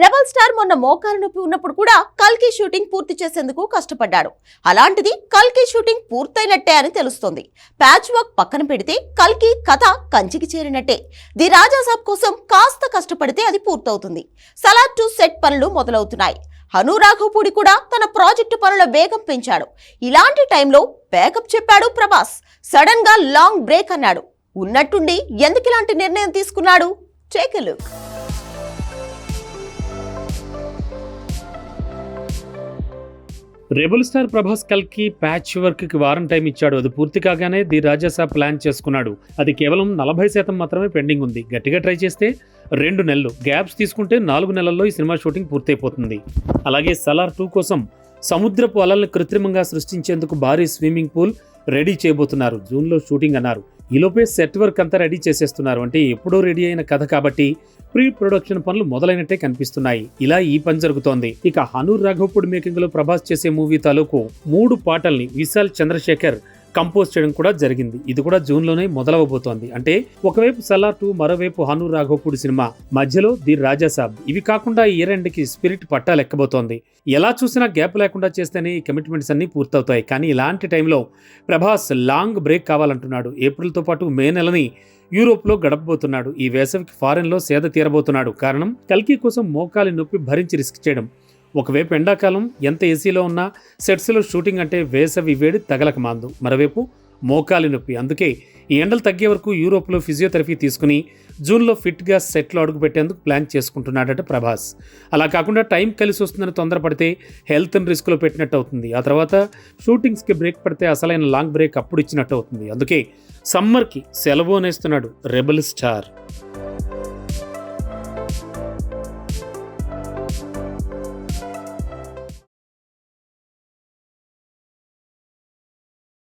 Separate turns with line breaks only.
Rebel star మొన్న మోకాలు నొప్పి ఉన్నప్పుడు కూడా కల్కి షూటింగ్ పూర్తి చేసేందుకు కష్టపడ్డాడు. అలాంటిది కల్కి షూటింగ్ పూర్తయినట్టే అని తెలుస్తోంది. ప్యాచ్ వర్క్ పక్కన పెడితే కల్కి కథ కంచికి చేరినట్టే. ది రాజాసాబ్ కోసం కాస్త కష్టపడితే అది పూర్తవుతుంది. సలాడ్ టు సెట్ పనులు మొదలవుతున్నాయి. హను రాఘవపూడి కూడా తన ప్రాజెక్టు పనుల వేగం పెంచాడు. ఇలాంటి టైంలో బ్యాకప్ చెప్పాడు ప్రభాస్. సడన్గా లాంగ్ బ్రేక్ అన్నాడు. ఉన్నట్టుండి ఎందుకు ఇలాంటి నిర్ణయం తీసుకున్నాడు? Take look.
Rebel star Prabhas కల్కి ప్యాచ్ వర్క్కి వారం టైం ఇచ్చాడు. అది పూర్తి కాగానే ది రాజాసా ప్లాన్ చేసుకున్నాడు. అది కేవలం నలభై శాతం మాత్రమే పెండింగ్ ఉంది. గట్టిగా ట్రై చేస్తే రెండు నెలలు. గ్యాప్స్ తీసుకుంటే నాలుగు నెలల్లో ఈ సినిమా షూటింగ్ పూర్తయిపోతుంది. అలాగే సలార్ టూ కోసం సముద్రపు అలల్ని కృత్రిమంగా సృష్టించేందుకు భారీ స్విమ్మింగ్ పూల్ రెడీ చేయబోతున్నారు. జూన్లో షూటింగ్ అన్నారు. ఈలోపే సెట్ వర్క్ అంతా రెడీ చేసేస్తున్నారు. అంటే ఎప్పుడో రెడీ అయిన కథ కాబట్టి ప్రీ ప్రొడక్షన్ పనులు మొదలైనట్టే కనిపిస్తున్నాయి. ఇలా ఈ పని జరుగుతోంది. ఇక హనూర్ రాఘవపూడి మేకింగ్లో ప్రభాస్ చేసే మూవీ తాలూకు మూడు పాటల్ని విశాల్ చంద్రశేఖర్ కంపోజ్ చేయడం కూడా జరిగింది. ఇది కూడా జూన్లోనే మొదలవబోతోంది అంటే ఒకవైపు సలార్ టూ మరోవైపు హనూర్ రాఘోపూడి సినిమా మధ్యలో ది రాజాసాబ్. ఇవి కాకుండా ఈ రెండుకి స్పిరిట్ పట్టాలెక్కబోతోంది ఎలా చూసినా గ్యాప్ లేకుండా చేస్తేనే ఈ కమిట్మెంట్స్ అన్ని పూర్తవుతాయి. కానీ ఇలాంటి టైంలో ప్రభాస్ లాంగ్ బ్రేక్ కావాలంటున్నాడు. ఏప్రిల్తో పాటు మే నెలని యూరోప్లో గడపబోతున్నాడు. ఈ వేసవికి ఫారెన్లో సేద తీరబోతున్నాడు. కారణం కల్కి కోసం మోకాలి నొప్పి భరించి రిస్క్ చేయడం. ఒకవైపు ఎండాకాలం ఎంత ఏసీలో ఉన్నా సెట్స్లో షూటింగ్ అంటే వేసవి వేడి తగలక మాందు. మరోవైపు మోకాలి నొప్పి. అందుకే ఈ ఎండలు తగ్గే వరకు యూరోప్లో ఫిజియోథెరపీ తీసుకుని జూన్లో ఫిట్గా సెట్లో అడుగు పెట్టేందుకు ప్లాన్ చేసుకుంటున్నాడట ప్రభాస్. అలా కాకుండా టైం కలిసి వస్తుందని తొందరపడితే హెల్త్ని రిస్క్లో పెట్టినట్టు అవుతుంది. ఆ తర్వాత షూటింగ్స్కి బ్రేక్ పడితే అసలైన లాంగ్ బ్రేక్ అప్పుడు ఇచ్చినట్టు అవుతుంది. అందుకే సమ్మర్కి సెలవు అనేస్తున్నాడు రెబల్ స్టార్.